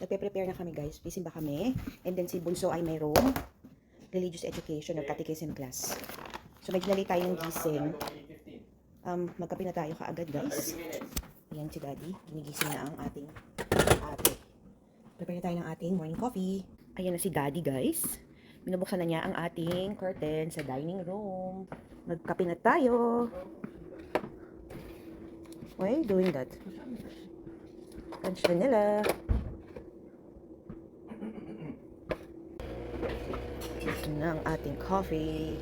Nagpe-prepare na kami guys. Pisimba kami. And then si Bunso ay mayroong religious education or catechism class. So medyo nalate tayo ng gising. Um, magkape na tayo kaagad guys. Ayan si Daddy. Ginigising na ang ating ate. Prepare na tayo ng ating morning coffee. Ayan na si Daddy guys. Binubuksan na niya ang ating curtain sa dining room. Magkape na tayo. Why are you doing that? Crunch vanilla. Ito na ang ating coffee.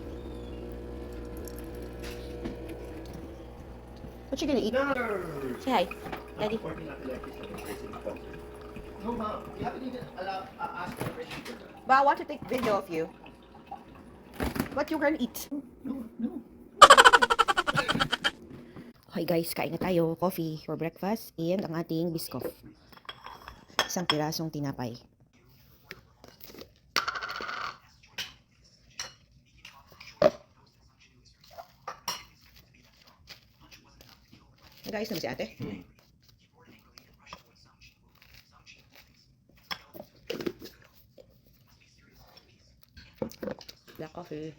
What you gonna eat? Say hi. Daddy. No, mom. You haven't even allowed, uh, asked. But I want to take video of you. What you gonna eat? No, no. Okay guys, kain na tayo. Coffee for breakfast and ang ating biscoff. Isang pirasong tinapay. Guys, naman si ate. Black coffee.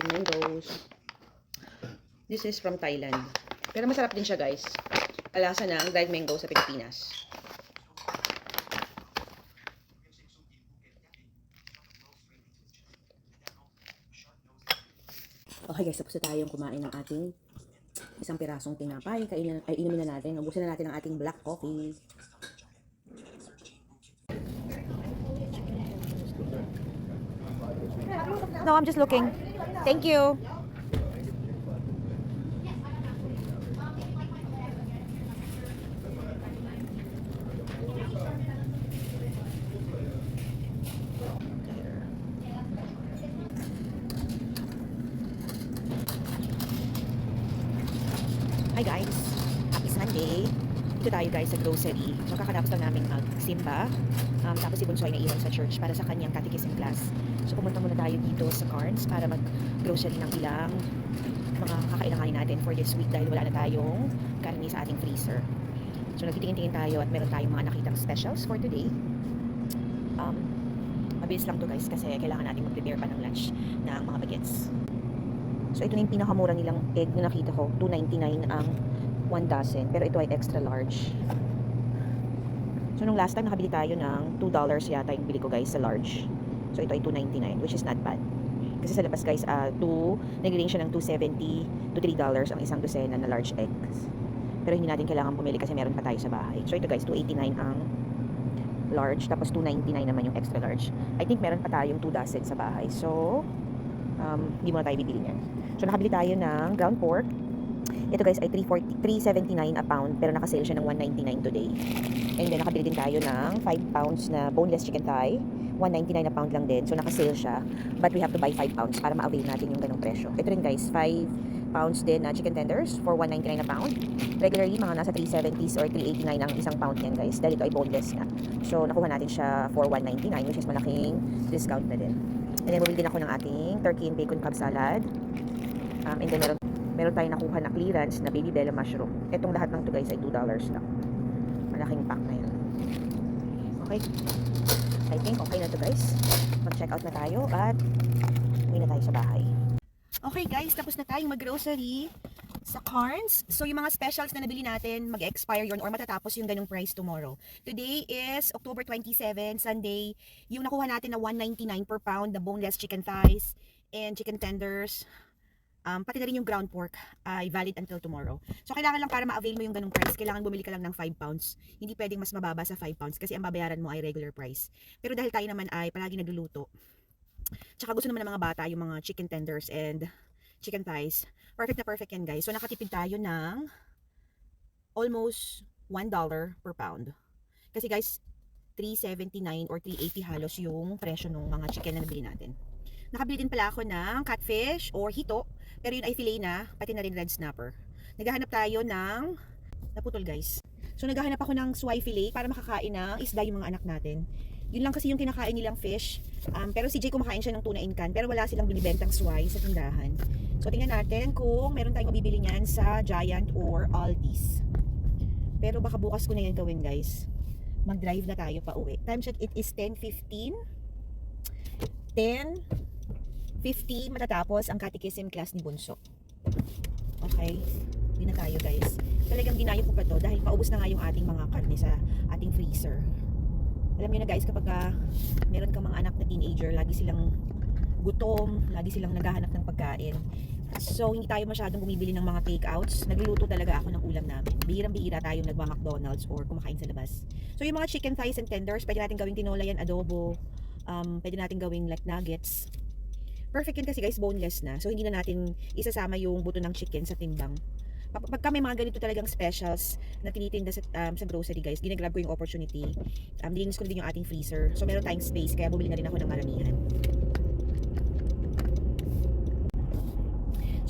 dried mangoes. This is from Thailand. Pero masarap din siya, guys. Alasa ng dried mango sa Pilipinas. Okay guys, tapos na tayong kumain ng ating isang pirasong tinapay. Kainan, ay, inumin na natin. Ubusin na natin ang ating black coffee. No, I'm just looking. Thank you. Hi guys! Happy Sunday! Dito tayo guys sa grocery. So kakatapos lang namin mag-simba. Um, tapos si Bunso ay naiwan sa church para sa kanyang catechism class. So pumunta muna tayo dito sa Carnes para mag-grocery ng ilang mga kakailanganin natin for this week dahil wala na tayong karni sa ating freezer. So nagtitingin-tingin tayo at meron tayong mga nakitang specials for today. Um, mabilis lang to guys kasi kailangan natin mag-prepare pa ng lunch ng mga bagets. So ito na yung pinakamura nilang egg na nakita ko. 2.99 ang 1 dozen. Pero ito ay extra large. So nung last time nakabili tayo ng $2 yata yung bili ko guys sa large. So ito ay 2.99 which is not bad. Kasi sa labas guys, uh, 2, nag-range siya ng 2.70 to $3 ang isang dosena na large eggs. Pero hindi natin kailangan bumili kasi meron pa tayo sa bahay. So ito guys, 2.89 ang large. Tapos 2.99 naman yung extra large. I think meron pa tayong 2 dozen sa bahay. So, um, hindi muna tayo bibili niyan. So, nakabili tayo ng ground pork. Ito guys ay 340, 379 a pound pero nakasale siya ng 199 today. And then nakabili din tayo ng 5 pounds na boneless chicken thigh. 199 a pound lang din. So nakasale siya. But we have to buy 5 pounds para ma-avail natin yung ganong presyo. Ito rin guys, 5 pounds din na chicken tenders for 199 a pound. Regularly mga nasa 370s or 389 ang isang pound yan guys dahil ito ay boneless na. So nakuha natin siya for 199 which is malaking discount na din. And then bumili din ako ng ating turkey and bacon cob salad. Um, and then meron, meron tayong nakuha na clearance na baby bella mushroom. Itong lahat ng to guys ay $2 lang. Malaking pack na yan. Okay. I think okay na to guys. Mag-check out na tayo at uwi na tayo sa bahay. Okay guys, tapos na tayong mag-grocery sa Carnes. So yung mga specials na nabili natin, mag-expire yun or matatapos yung ganung price tomorrow. Today is October 27, Sunday. Yung nakuha natin na 199 per pound, the boneless chicken thighs and chicken tenders. Um, pati na rin yung ground pork ay valid until tomorrow. So kailangan lang para ma-avail mo yung ganung price, kailangan bumili ka lang ng 5 pounds. Hindi pwedeng mas mababa sa 5 pounds kasi ang babayaran mo ay regular price. Pero dahil tayo naman ay palagi nagluluto, tsaka gusto naman ng mga bata yung mga chicken tenders and chicken thighs, perfect na perfect yan guys. So nakatipid tayo ng almost $1 per pound. Kasi guys, 379 or 380 halos yung presyo ng mga chicken na nabili natin. Nakabili din pala ako ng catfish or hito, pero yun ay fillet na, pati na rin red snapper. Naghahanap tayo ng naputol guys. So naghahanap ako ng swai fillet para makakain ng isda yung mga anak natin. Yun lang kasi yung kinakain nilang fish. Um, pero si Jay kumakain siya ng tuna in can pero wala silang binibentang swai sa tindahan. So tingnan natin kung meron tayong mabibili niyan sa Giant or Aldi's. Pero baka bukas ko na yan gawin guys. Mag-drive na tayo pa uwi. Time check it is 10.15. 10.50 matatapos ang catechism class ni Bunso. Okay? Hindi na tayo guys. Talagang ginayo ko pa to dahil paubos na nga yung ating mga karne sa ating freezer. Alam niyo na guys kapag ah, meron kang mga anak na teenager, lagi silang gutom, lagi silang naghahanap ng pagkain. So, hindi tayo masyadong bumibili ng mga takeouts. Nagluluto talaga ako ng ulam namin. Bihirang-bihira tayong nagma-McDonald's or kumakain sa labas. So, yung mga chicken thighs and tenders, pwede natin gawing tinola yan, adobo. Um, pwede natin gawing like nuggets. Perfect yun kasi guys, boneless na. So, hindi na natin isasama yung buto ng chicken sa timbang. Pag- Pagka may mga ganito talagang specials na tinitinda sa, um, sa grocery guys, ginagrab ko yung opportunity. Um, dilinis ko din yung ating freezer. So, meron tayong space, kaya bumili na rin ako ng maramihan.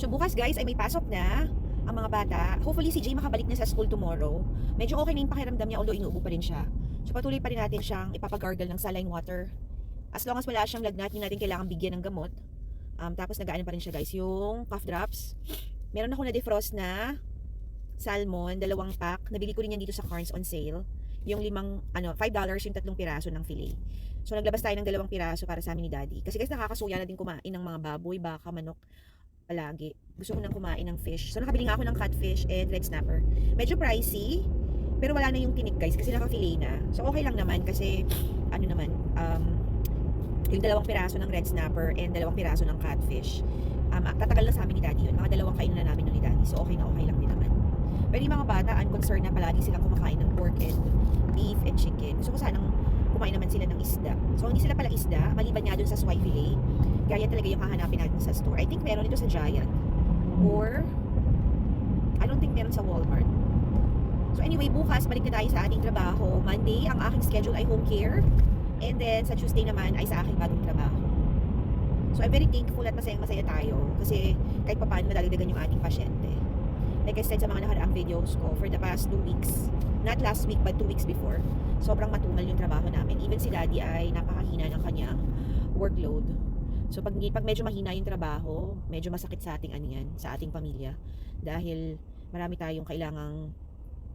So bukas guys ay may pasok na ang mga bata. Hopefully si Jay makabalik na sa school tomorrow. Medyo okay na yung pakiramdam niya although inuubo pa rin siya. So patuloy pa rin natin siyang ipapagargle ng saline water. As long as wala siyang lagnat, hindi natin kailangan bigyan ng gamot. Um, tapos nag pa rin siya guys. Yung cough drops. Meron ako na defrost na salmon, dalawang pack. Nabili ko rin yan dito sa Carnes on sale. Yung limang, ano, $5 yung tatlong piraso ng fillet. So naglabas tayo ng dalawang piraso para sa amin ni daddy. Kasi guys nakakasuya na din kumain ng mga baboy, baka, manok, palagi. Gusto ko nang kumain ng fish. So nakabili nga ako ng catfish and red snapper. Medyo pricey, pero wala na yung tinik guys kasi naka-fillet na. So okay lang naman kasi ano naman, um, yung dalawang piraso ng red snapper and dalawang piraso ng catfish. Um, tatagal lang sa amin ni daddy yun. Mga dalawang kain na namin ni daddy. So okay na okay lang din naman. Pero yung mga bata, unconcerned na palagi silang kumakain ng pork and beef and chicken. Gusto ko sanang kumain naman sila ng isda. So hindi sila pala isda, maliban nga dun sa swai fillet. Kaya talaga yung hahanapin natin sa store. I think meron ito sa Giant. Or, I don't think meron sa Walmart. So anyway, bukas balik na tayo sa ating trabaho. Monday, ang aking schedule ay home care. And then sa Tuesday naman ay sa aking bagong trabaho. So I'm very thankful at masayang masaya tayo. Kasi kahit pa paano madalidagan yung ating pasyente. Like I said sa mga nakaraang videos ko, for the past two weeks, not last week but two weeks before, sobrang matumal yung trabaho namin. Even si daddy ay napakahina ng kanyang workload. So pag, pag medyo mahina yung trabaho, medyo masakit sa ating ano yan, sa ating pamilya. Dahil marami tayong kailangang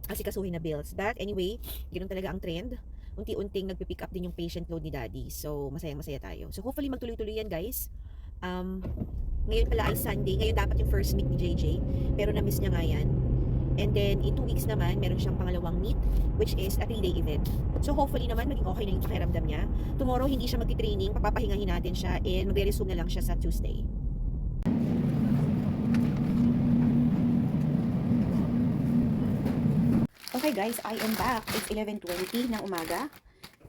asikasuhin na bills. But anyway, ganoon talaga ang trend. Unti-unting nagpipick up din yung patient load ni daddy. So masayang masaya tayo. So hopefully magtuloy-tuloy yan guys. Um, ngayon pala ay Sunday. Ngayon dapat yung first meet ni JJ. Pero na-miss niya nga yan. And then, in two weeks naman, meron siyang pangalawang meet, which is a three-day event. So, hopefully naman, maging okay na yung pakiramdam niya. Tomorrow, hindi siya magti-training, papapahingahin natin siya, and magre-resume na lang siya sa Tuesday. Okay guys, I am back. It's 11.20 ng umaga.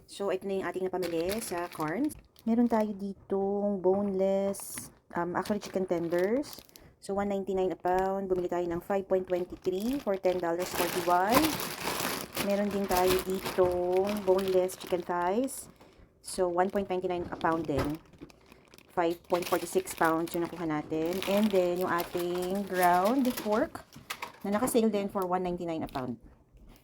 So, ito na yung ating napamili sa Carnes. Meron tayo ditong boneless, um, actually chicken tenders. So, 1.99 a pound. Bumili tayo ng 5.23 for $10.41. Meron din tayo ditong boneless chicken thighs. So, 1.29 a pound din. 5.46 pounds yung nakuha natin. And then, yung ating ground pork na nakasale din for 1.99 a pound.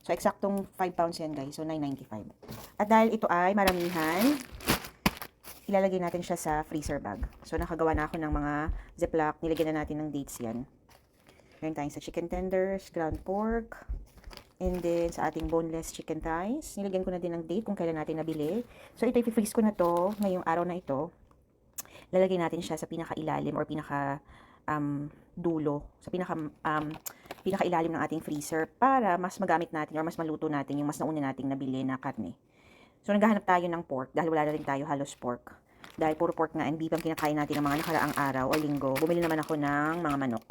So, eksaktong 5 pounds yan guys. So, 9.95. At dahil ito ay maramihan, ilalagay natin siya sa freezer bag. So, nakagawa na ako ng mga ziplock. Nilagyan na natin ng dates yan. Meron tayong sa chicken tenders, ground pork, and then sa ating boneless chicken thighs. Nilagyan ko na din ng date kung kailan natin nabili. So, ito i-freeze ko na to ngayong araw na ito. Lalagay natin siya sa pinakailalim or pinaka um, dulo, sa pinaka um, pinakailalim ng ating freezer para mas magamit natin or mas maluto natin yung mas nauna nating nabili na karne. So, naghahanap tayo ng pork dahil wala na rin tayo halos pork. Dahil puro pork nga and beef ang kinakain natin ng mga nakaraang araw o linggo, bumili naman ako ng mga manok.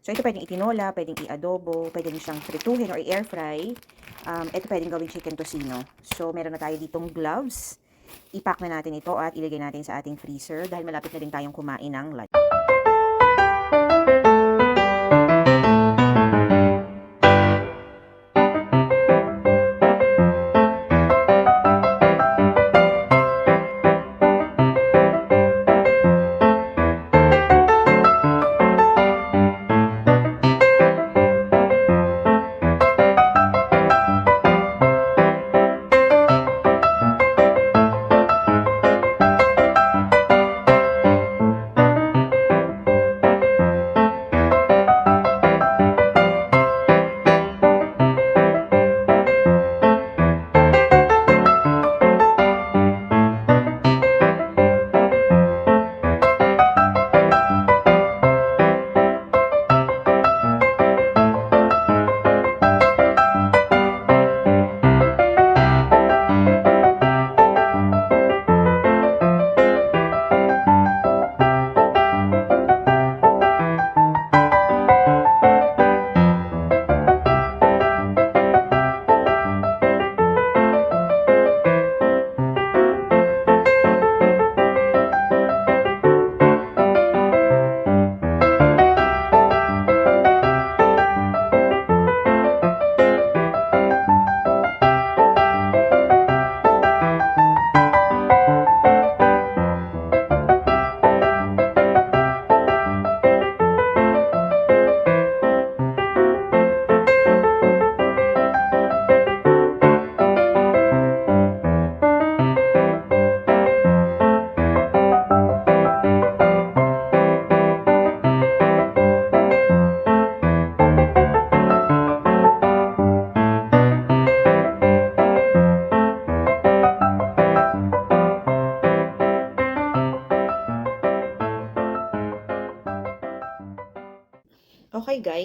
So, ito pwedeng itinola, pwedeng i-adobo, pwedeng siyang prituhin or i-air fry. Um, ito pwedeng gawing chicken tocino. So, meron na tayo ditong gloves. I-pack na natin ito at ilagay natin sa ating freezer dahil malapit na din tayong kumain ng lunch.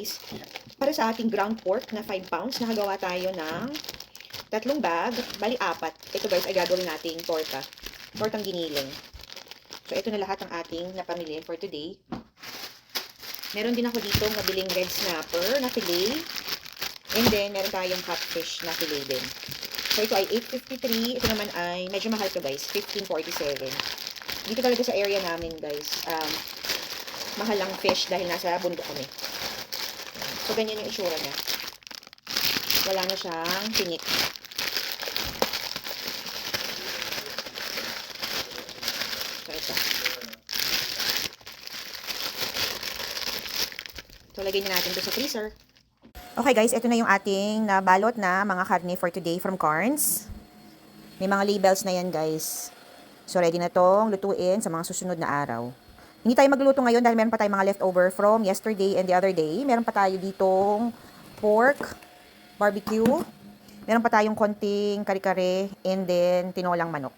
Guys, para sa ating ground pork na 5 pounds, nakagawa tayo ng tatlong bag, bali apat. Ito guys ay gagawin nating torta. Tortang giniling. So ito na lahat ng ating napamili for today. Meron din ako dito nabiling red snapper na fillet. And then meron tayong catfish na fillet din. So ito ay 8.53. Ito naman ay medyo mahal to guys, 15.47. Dito talaga sa area namin guys, um, mahal ang fish dahil nasa bundok kami. So, ganyan yung itsura niya. Wala na siyang tinik. So, ito. So, lagay na natin ito sa freezer. Okay guys, ito na yung ating nabalot na mga karne for today from Carnes. May mga labels na yan guys. So, ready na tong lutuin sa mga susunod na araw. Hindi tayo magluto ngayon dahil meron pa tayong mga leftover from yesterday and the other day. Meron pa tayo ditong pork, barbecue. Meron pa tayong konting kare-kare and then tinolang manok.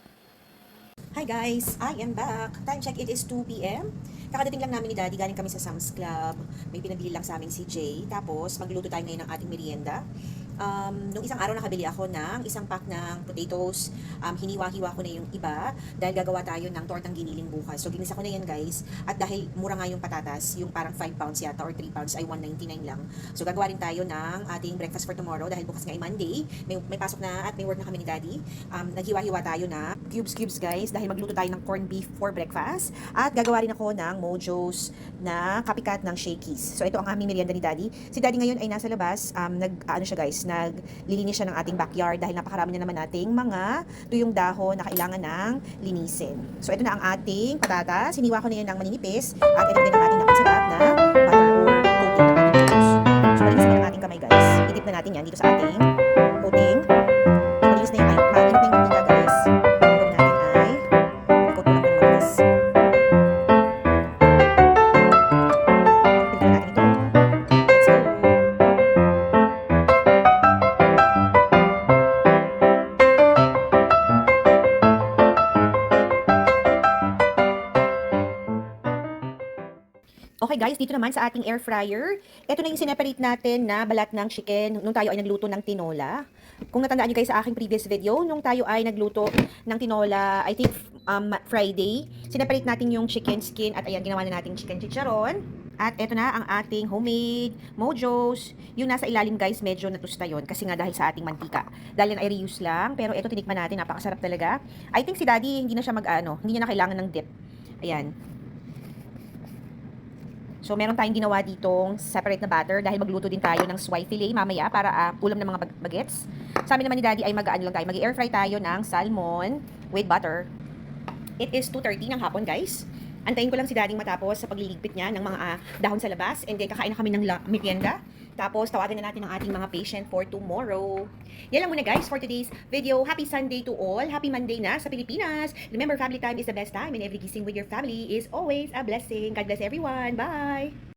Hi guys, I am back. Time check, it is 2 p.m. Kakadating lang namin ni Daddy, galing kami sa Sam's Club. May pinabili lang sa amin si Jay. Tapos, magluto tayo ngayon ng ating merienda. Um, nung isang araw nakabili ako ng isang pack ng potatoes. Um, hiniwa-hiwa ko na yung iba dahil gagawa tayo ng tortang giniling bukas. So, ginisa ko na yan guys. At dahil mura nga yung patatas, yung parang 5 pounds yata or 3 pounds ay 199 lang. So, gagawa rin tayo ng ating breakfast for tomorrow dahil bukas nga ay Monday. May, may pasok na at may work na kami ni Daddy. Um, naghiwa-hiwa tayo na cubes-cubes guys dahil magluto tayo ng corned beef for breakfast. At gagawa rin ako ng Mojo's na copycat ng Shakey's. So, ito ang aming merienda ni Daddy. Si Daddy ngayon ay nasa labas. Um, nag, ano siya guys, naglilinis siya ng ating backyard dahil napakarami na naman nating mga tuyong dahon na kailangan ng linisin. So, ito na ang ating patatas. Hiniwa ko na yan ng maninipis. At ito din ang ating napasarap na butter or coating ng. So, malinis na ang ating kamay guys. Idip na natin yan dito sa ating coating. Dito naman sa ating air fryer, ito na yung sineparate natin na balat ng chicken nung tayo ay nagluto ng tinola. Kung natandaan nyo guys sa aking previous video, nung tayo ay nagluto ng tinola, I think um, Friday, sineparate natin yung chicken skin at ayan, ginawa na natin chicken chicharon. At ito na ang ating homemade mojos. Yung nasa ilalim guys, medyo natusta yon kasi nga dahil sa ating mantika. Dahil yan ay reuse lang, pero ito tinikman natin, napakasarap talaga. I think si daddy hindi na siya mag-ano, hindi niya na kailangan ng dip. Ayan. So, meron tayong ginawa ditong separate na batter dahil magluto din tayo ng swai fillet mamaya para uh, ulam ng mga bag- bagets. Sa amin naman ni Daddy ay mag-ano lang tayo, mag-air fry tayo ng salmon with butter. It is 2.30 ng hapon, guys. Antayin ko lang si Daddy matapos sa pagliligpit niya ng mga ah, dahon sa labas and then kakain na kami ng merienda. Tapos, tawagan na natin ang ating mga patient for tomorrow. Yan lang muna guys for today's video. Happy Sunday to all. Happy Monday na sa Pilipinas. Remember, family time is the best time and every gising with your family is always a blessing. God bless everyone. Bye!